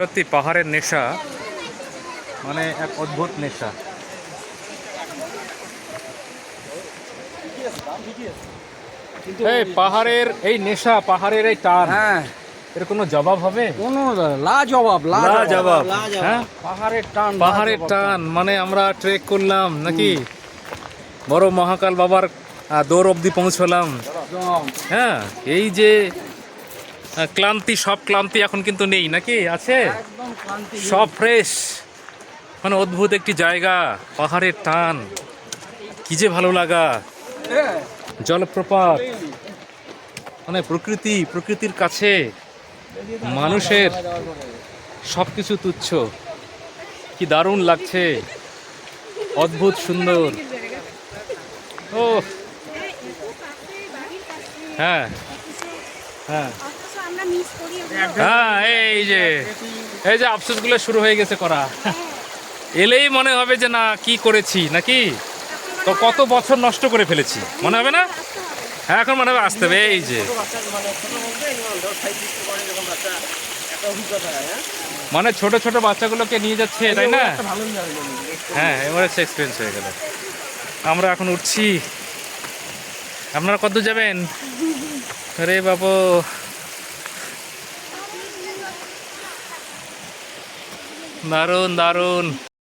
সত্যি পাহাড়ের নেশা মানে এক অদ্ভুত নেশা। এই পাহাড়ের এই নেশা পাহাড়ের এই টান হ্যাঁ। এর কোনো জবাব হবে? কোনো লাজবাব লাজবাব। হ্যাঁ? পাহাড়ের টান পাহাড়ের টান মানে আমরা ট্রেক করলাম নাকি? বড় মহাকাল বাবার দৌড় অবধি পৌঁছলাম। হ্যাঁ এই যে ক্লান্তি সব ক্লান্তি এখন কিন্তু নেই নাকি? আছে? সব ফ্রেশ। মানে অদ্ভুত একটি জায়গা পাহাড়ের টান। কি যে ভালো লাগা। জলপ্রপাত। মানে প্রকৃতি প্রকৃতির কাছে। মানুষের সব কিছু তুচ্ছ। কি দারুণ লাগছে। অদ্ভুত সুন্দর। ও হ্যাঁ। হ্যাঁ। হ্যাঁ এই যে এই যে আফসোসগুলো শুরু হয়ে গেছে করা। এলেই মনে হবে যে না কি করেছি নাকি? তো কত বছর নষ্ট করে ফেলেছি মনে হবে না? হ্যাঁ এখন মনে হবে আসতে হবে এই যে। মানে ছোট ছোট বাচ্চাগুলোকে নিয়ে যাচ্ছে তাই না? হ্যাঁ এবারে এক্সপিরিয়েন্স হয়ে গেল। আমরা এখন উঠছি। আপনারা কত যাবেন? আরে বাবু। দারুণ দারুণ